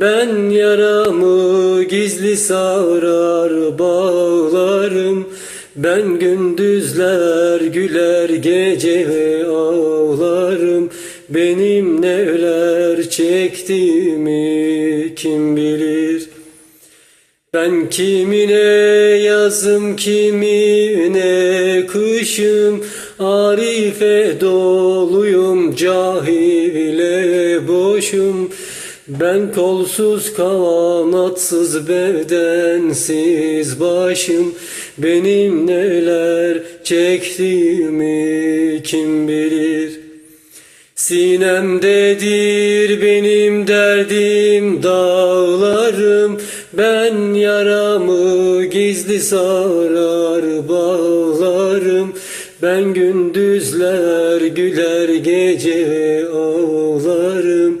Ben yaramı gizli sarar bağlarım. Ben gündüzler güler gece ağlarım. Benim neler çektiğimi kim bilir? Ben kimine yazım kimine kışım. Arife doluyum cahile boşum Ben kolsuz kanatsız bedensiz başım. Benim neler çektiğimi kim bilir? Sinemdedir benim derdim dağlarım. Ben yaramı gizli sarar bağlarım. Ben gündüzler güler gece ağlarım